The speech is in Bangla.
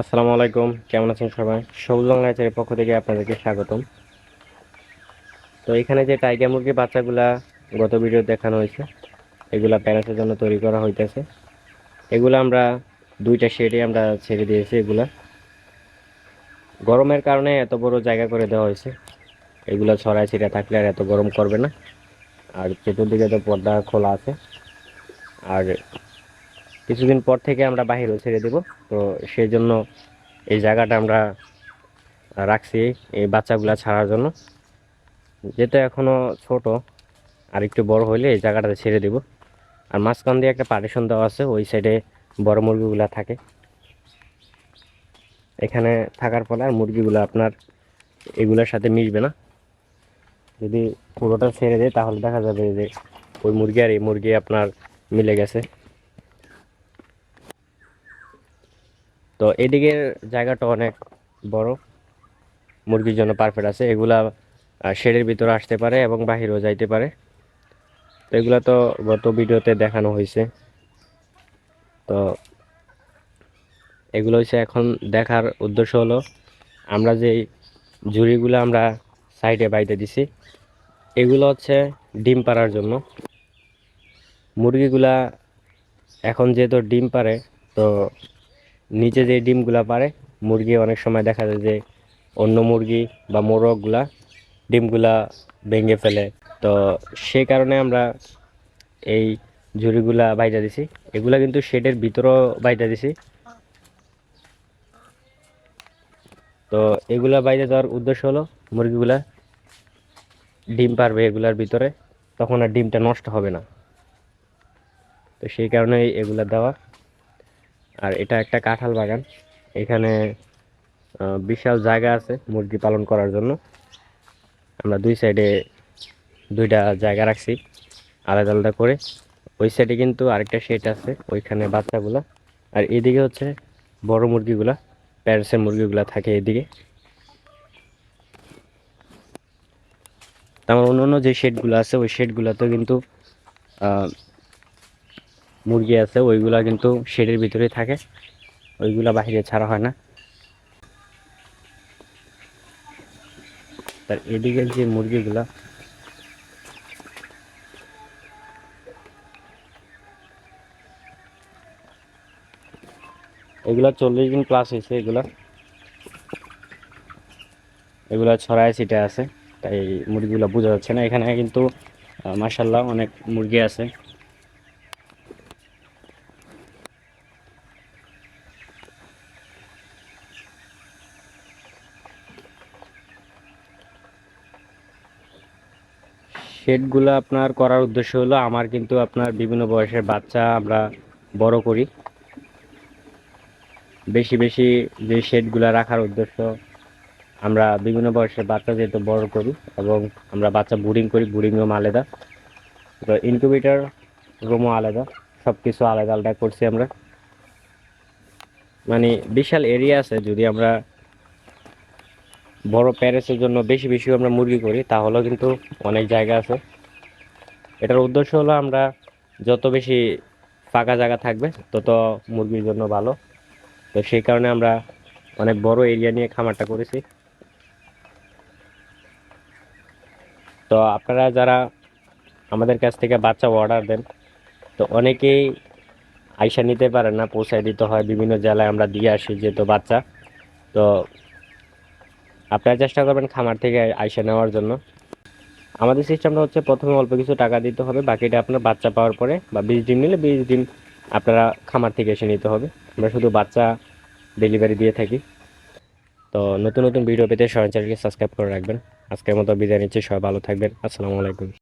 আসসালামু আলাইকুম। কেমন আছেন সবাই? সবুজ বাংলাদেশের পক্ষ থেকে আপনাদেরকে স্বাগতম। তো এখানে যে টাইগার মুরগির বাচ্চাগুলা গত ভিডিও দেখানো হয়েছে, এগুলা প্যারাসের জন্য তৈরি করা হইতেছে। এগুলো আমরা দুইটা শেডে আমরা ছেড়ে দিয়েছি এগুলা। গরমের কারণে এত বড় জায়গা করে দেওয়া হয়েছে। এগুলো ছড়ায় ছিঁড়ে থাকলে আর এত গরম করবে না। আর চতুর্দিকে তো পর্দা খোলা আছে। আর কিছুদিন পর থেকে আমরা বাহিরেও ছেড়ে দেব। তো সেই জন্য এই জায়গাটা আমরা রাখছি এই বাচ্চাগুলা ছাড়ার জন্য। যেটা এখনও ছোট, আর একটু বড় হইলে এই জায়গাটাতে ছেড়ে দেব। আর মাঝখান দিয়ে একটা পার্টিশন দেওয়া আছে, ওই সাইডে বড় মুরগিগুলা থাকে। এখানে থাকার ফলে আর মুরগিগুলো আপনার এগুলোর সাথে মিশবে না। যদি পুরোটা ছেড়ে দেয়, তাহলে দেখা যাবে যে ওই মুরগি আর এই মুরগি আপনার মিলে গেছে। তো এদিকের জায়গাটা অনেক বড়। মুরগির জন্য পারফেক্ট আছে। এগুলা শেডের ভিতরে আসতে পারে এবং বাহিরেও যাইতে পারে। তো এগুলা তো গত ভিডিওতে দেখানো হয়েছে তো এগুলো হচ্ছে এখন দেখার উদ্দেশ্য হলো, আমরা যে ঝুড়িগুলো আমরা সাইডে বাইতে দিছি, এগুলো হচ্ছে ডিম পাড়ার জন্য। মুরগিগুলা এখন যেহেতু ডিম পারে তো নিচে যে ডিমগুলা পারে, মুরগি অনেক সময় দেখা যায় যে অন্য মুরগি বা মোরগগুলা ডিমগুলা ভেঙে ফেলে। তো সেই কারণে আমরা এই ঝুড়িগুলা বাইটা দিছি। এগুলা কিন্তু শেডের ভিতরেও বাইটা দিছি। তো এগুলা বাইরে দেওয়ার উদ্দেশ্য হলো মুরগিগুলা ডিম পারবে এগুলার ভিতরে, তখন আর ডিমটা নষ্ট হবে না। তো সেই কারণে এগুলা দেওয়া। আর এটা একটা কাঁঠাল বাগান। এখানে বিশাল জায়গা আছে মুরগি পালন করার জন্য। আমরা দুই সাইডে দুইটা জায়গা রাখছি, আলাদা আলাদা করে। ওই সাইডে কিন্তু আরেকটা শেড আছে, ওইখানে বাচ্চাগুলা। আর এদিকে হচ্ছে বড় মুরগিগুলা, প্যারেন্টসের মুরগিগুলা থাকে এদিকে। আমার অন্য অন্য যে শেডগুলো আছে, ওই শেডগুলোতেও কিন্তু মুরগি আছে, ওইগুলা কিন্তু শেডের ভিতরে থাকে। ওইগুলা বাহিরে ছাড়া হয় না। তার এদিকে যে মুরগিগুলা, এগুলা চল্লিশ দিন প্লাস হয়েছে এগুলা। এগুলা ছড়ায় ছিটে আছে, তাই মুরগিগুলো বোঝা যাচ্ছে না। এখানে কিন্তু মাসাল্লাহ অনেক মুরগি আছে। শেডগুলো আপনার করার উদ্দেশ্য হলো আমার কিন্তু আপনার বিভিন্ন বয়সের বাচ্চা আমরা বড় করি। বেশি বেশি যে শেডগুলো রাখার উদ্দেশ্য, আমরা বিভিন্ন বয়সের বাচ্চা যেহেতু বড় করি এবং আমরা বাচ্চা বুডিং করি বুডিং রুম আলাদা ইনকিউবেটর, রুমও আলাদা সব কিছু আলাদা আলাদা করছি আমরা। মানে বিশাল এরিয়া আছে, যদি আমরা বড় প্যারেসের জন্য বেশি বেশি আমরা মুরগি করি তাহলেও কিন্তু অনেক জায়গা আছে। এটার উদ্দেশ্য হলো আমরা যত বেশি ফাঁকা জায়গা থাকবে, তত মুরগির জন্য ভালো। তো সেই কারণে আমরা অনেক বড় এরিয়া নিয়ে খামারটা করেছি। তো আপনারা যারা আমাদের কাছ থেকে বাচ্চা অর্ডার দেন, তো অনেকেই আইসা নিতে পারেন না, পৌঁছায় দিতে হয়। বিভিন্ন জেলায় আমরা দিয়ে আসি যেহেতু বাচ্চা। তো আপনারা চেষ্টা করবেন খামার থেকে আইসা নেওয়ার জন্য। আমাদের সিস্টেমটা হচ্ছে প্রথমে অল্প কিছু টাকা দিতে হবে, বাকিটা আপনার বাচ্চা পাওয়ার পরে বা বিশ দিন নিলে বিশ দিন আপনারা খামার থেকে এসে নিতে হবে। আমরা শুধু বাচ্চা ডেলিভারি দিয়ে থাকি। তো নতুন নতুন ভিডিও পেতে চ্যানেলকে সাবস্ক্রাইব করে রাখবেন। আজকের মতো বিদায় নিচ্ছি, সবাই ভালো থাকবেন। আসসালামু আলাইকুম।